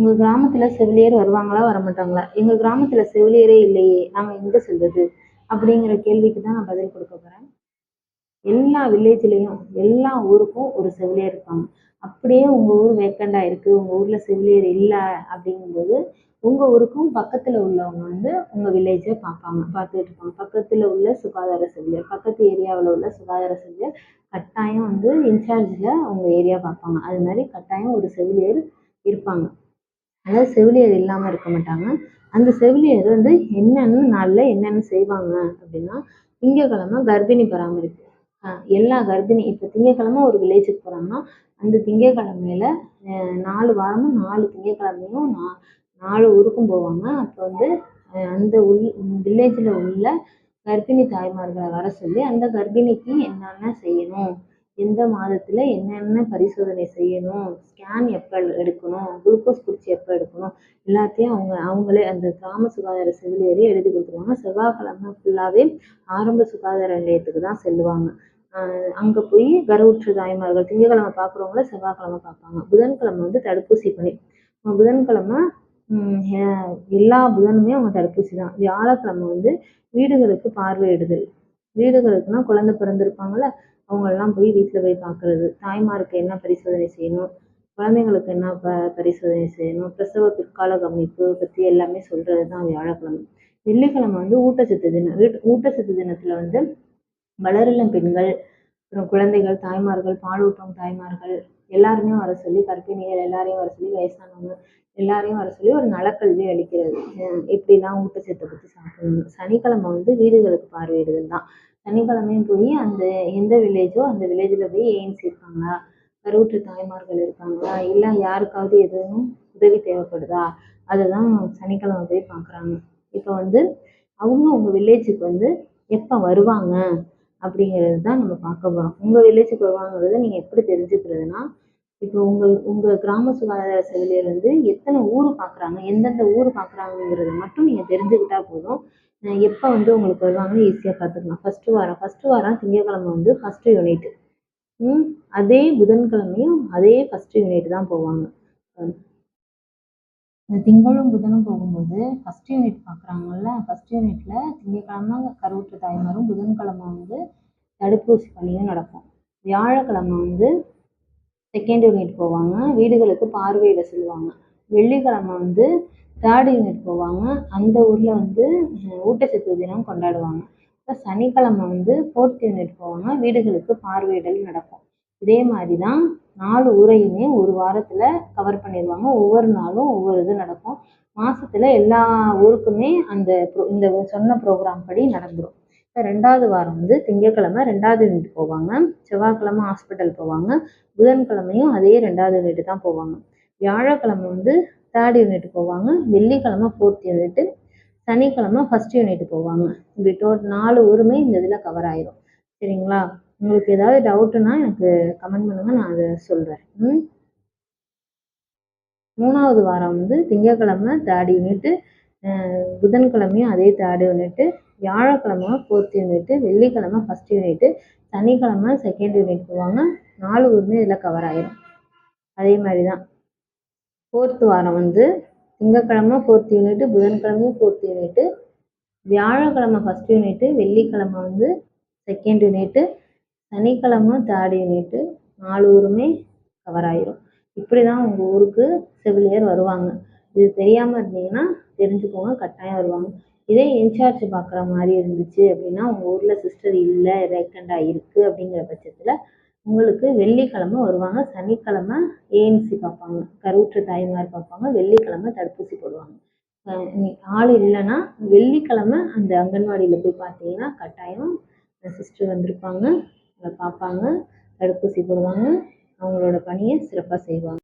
உங்கள் கிராமத்தில் செவிலியர் வருவாங்களா வரமாட்டாங்களா? எங்கள் கிராமத்தில் செவிலியரே இல்லையே நாங்கள் எங்கே செல்வது அப்படிங்கிற கேள்விக்கு தான் நான் பதில் கொடுக்க போகிறேன் எல்லா வில்லேஜ்லேயும் எல்லா ஊருக்கும் ஒரு செவிலியர் இருப்பாங்க. அப்படியே உங்கள் ஊர் வேக்கண்டாக இருக்குது உங்கள் ஊரில் செவிலியர் இல்லை அப்படிங்கும்போது உங்கள் ஊருக்கும் பக்கத்தில் உள்ளவங்க வந்து உங்கள் வில்லேஜை பார்ப்பாங்க பார்த்துட்டு இருப்பாங்க. பக்கத்தில் உள்ள சுகாதார செவிலியர் பக்கத்து ஏரியாவில் உள்ள சுகாதார செவிலியர் கட்டாயம் வந்து இன்சார்ஜில் அவங்க ஏரியா பார்ப்பாங்க. அது மாதிரி கட்டாயம் ஒரு செவிலியர் இருப்பாங்க. அதாவது செவிலியர் இல்லாமல் இருக்க மாட்டாங்க. அந்த செவிலியர் வந்து என்னென்ன நாளில் என்னென்ன செய்வாங்க அப்படின்னா திங்கக்கிழமை கர்ப்பிணி பராமரிப்பு. எல்லா கர்ப்பிணி இப்போ திங்கக்கிழமை ஒரு வில்லேஜுக்கு போகிறாங்கன்னா அந்த திங்கக்கிழமையில நாலு வாரமும் நாலு திங்கக்கிழமையும் நா நாலு ஊருக்கும் போவாங்க. அப்போ வந்து அந்த உள் வில்லேஜில் உள்ள கர்ப்பிணி தாய்மார்களை வர சொல்லி அந்த கர்ப்பிணிக்கு என்னென்ன செய்யணும்? எந்த மாதத்தில் என்னென்ன பரிசோதனை செய்யணும் ஸ்கேன் எப்போ எடுக்கணும் குளுக்கோஸ் குடிச்சு எப்போ எடுக்கணும் எல்லாத்தையும் அவங்க அவங்களே அந்த கிராம சுகாதார செவிலியரே எழுதி கொடுத்துருவாங்க. செவ்வாய்க்கிழமை ஃபுல்லாகவே ஆரம்ப சுகாதார நிலையத்துக்கு தான் செல்லுவாங்க. அங்கே போய் கருவுற்று தாய்மார்கள் திங்கக்கிழமை பார்க்குறவங்கள செவ்வாய்க்கிழமை பார்ப்பாங்க புதன்கிழமை வந்து தடுப்பூசி பணி. புதன்கிழமை எல்லா புதனுமே அவங்க தடுப்பூசி தான். வியாழக்கிழமை வந்து வீடுகளுக்கு பார்வையிடுதல். வீடுகளுக்குனா குழந்த பிறந்திருப்பாங்கள்ல அவங்களெல்லாம் போய் வீட்டில் போய் பார்க்குறது தாய்மாருக்கு என்ன பரிசோதனை செய்யணும்? குழந்தைங்களுக்கு என்ன ப பரிசோதனை செய்யணும்? பிரசவ பிற்கால கவனிப்பு பற்றி எல்லாமே சொல்கிறது தான் வியாழக்கிழமை. வெள்ளிக்கிழமை வந்து ஊட்டச்சத்து தினம் வீட் ஊட்டச்சத்து தினத்தில் வந்து வளரிளம் பெண்கள் அப்புறம் குழந்தைகள் தாய்மார்கள் பாலூட்டும் தாய்மார்கள் எல்லாருமே வர சொல்லி கர்ப்பிணிகள் எல்லாரையும் வர சொல்லி வயசானவங்க எல்லாரையும் வர சொல்லி ஒரு நலக்கல்வி அளிக்கிறது. எப்படிலாம் ஊட்டச்சத்தை பற்றி சாப்பிடணும். சனிக்கிழமை வந்து வீடுகளுக்கு பார்வையிடுதல் தான். சனிக்கிழமையும் போய் அந்த எந்த வில்லேஜோ அந்த வில்லேஜில் போய் ஏஎன்சி இருக்காங்களா கருவுற்று தாய்மார்கள் இருக்காங்களா? இல்லை யாருக்காவது எதுவும் உதவி தேவைப்படுதா? அதை தான் சனிக்கிழமை போய் பார்க்குறாங்க. இப்போ வந்து அவங்க உங்கள் வில்லேஜுக்கு வந்து எப்போ வருவாங்க? அப்படிங்கிறது தான் நம்ம பார்க்க போகிறோம் உங்கள் வில்லேஜுக்கு வருவாங்கிறத நீங்கள் எப்படி தெரிஞ்சுக்கிறதுனா இப்போ உங்கள் உங்கள் கிராம சுகாதார செவிலியர் வந்து எத்தனை ஊர் பார்க்குறாங்க எந்தெந்த ஊர் பார்க்குறாங்கங்கிறது மட்டும் நீங்கள் தெரிஞ்சுக்கிட்டா போதும். எப்போ வந்து உங்களுக்கு வருவாங்கன்னு ஈஸியாக பார்த்துக்கலாம் ஃபஸ்ட்டு வாரம் ஃபஸ்ட்டு வாரம் திங்கட்கிழமை வந்து ஃபஸ்ட்டு யூனிட்டு அதே புதன்கிழமையும் அதே ஃபஸ்ட்டு யூனிட் தான் போவாங்க. இந்த திங்களும் புதனும் போகும்போது ஃபஸ்ட் யூனிட் பார்க்குறாங்கல்ல ஃபஸ்ட் யூனிட்டில் திங்கக்கிழமை கருவுற்ற தாய்மாரும் புதன்கிழமை வந்து தடுப்பூசி பணியும் நடக்கும். வியாழக்கிழமை வந்து செகண்ட் யூனிட் போவாங்க வீடுகளுக்கு பார்வையிட சொல்லுவாங்க. வெள்ளிக்கிழமை வந்து தேர்ட் யூனிட் போவாங்க அந்த ஊரில் வந்து ஊட்டச்சத்து தினம் கொண்டாடுவாங்க. இப்போ சனிக்கிழமை வந்து ஃபோர்த் யூனிட் போவாங்க வீடுகளுக்கு பார்வையிடல் நடக்கும். இதே மாதிரி தான் நாலு ஊரையுமே ஒரு வாரத்தில் கவர் பண்ணிடுவாங்க ஒவ்வொரு நாளும் ஒவ்வொரு இது நடக்கும். மாதத்துல எல்லா ஊருக்குமே அந்த ப்ரோ இந்த சொன்ன ப்ரோக்ராம் படி நடந்துடும் இப்போ ரெண்டாவது வாரம் வந்து திங்கக்கிழமை ரெண்டாவது யூனிட் போவாங்க. செவ்வாய்க்கிழமை ஹாஸ்பிட்டல் போவாங்க. புதன்கிழமையும் அதே ரெண்டாவது யூனிட் தான் போவாங்க. வியாழக்கிழமை வந்து தேர்ட் யூனிட் போவாங்க. வெள்ளிக்கிழமை ஃபோர்த் யூனிட்டு சனிக்கிழமை ஃபஸ்ட் யூனிட் போவாங்க. இப்படி டோட் நாலு ஊருமே இந்த இதில் கவர் ஆயிரும். சரிங்களா? உங்களுக்கு ஏதாவது டவுட்டுன்னா எனக்கு கமெண்ட் பண்ணுங்கள் நான் அதை சொல்கிறேன் மூணாவது வாரம் வந்து திங்கக்கிழமை தேர்ட் யூனிட்டு புதன்கிழமையும் அதே தேர்ட் யூனிட்டு வியாழக்கிழமை ஃபோர்த் யூனிட்டு வெள்ளிக்கிழமை ஃபஸ்ட் யூனிட்டு சனிக்கிழமை செகண்ட் யூனிட் போவாங்க. நாலு ஊருமே இதில் கவர் ஆகிடும் அதே மாதிரி தான் ஃபோர்த்து வாரம் வந்து திங்கக்கிழமை ஃபோர்த் யூனிட்டு புதன்கிழமையும் ஃபோர்த் யூனிட்டு வியாழக்கிழமை ஃபஸ்ட் யூனிட்டு வெள்ளிக்கிழமை வந்து செகண்ட் யூனிட்டு சனிக்கிழமை தேர்ட் நீட்டு நாலு ஊருமே கவர் ஆயிரும். இப்படி தான் உங்கள் ஊருக்கு செவிலியர் வருவாங்க. இது தெரியாமல் இருந்தீங்கன்னா தெரிஞ்சுக்கோங்க கட்டாயம் வருவாங்க. இதே இன்சார்ஜ் பார்க்குற மாதிரி இருந்துச்சு அப்படின்னா உங்கள் ஊரில் சிஸ்டர் இல்லை வேக்கண்டாக இருக்குது அப்படிங்கிற பட்சத்தில் உங்களுக்கு வெள்ளிக்கிழமை வருவாங்க. சனிக்கிழமை ஏஎம்சி பார்ப்பாங்க. கருவுற்ற தாய்மார் பார்ப்பாங்க. வெள்ளிக்கிழமை தடுப்பூசி போடுவாங்க. ஆள் இல்லைன்னா வெள்ளிக்கிழமை அந்த அங்கன்வாடியில் போய் பார்த்தீங்கன்னா கட்டாயம் சிஸ்டர் வந்திருப்பாங்க. பார்ப்பாங்க தடுப்பூசி போடுவாங்க அவங்களோட பணியை சிறப்பாக செய்வாங்க.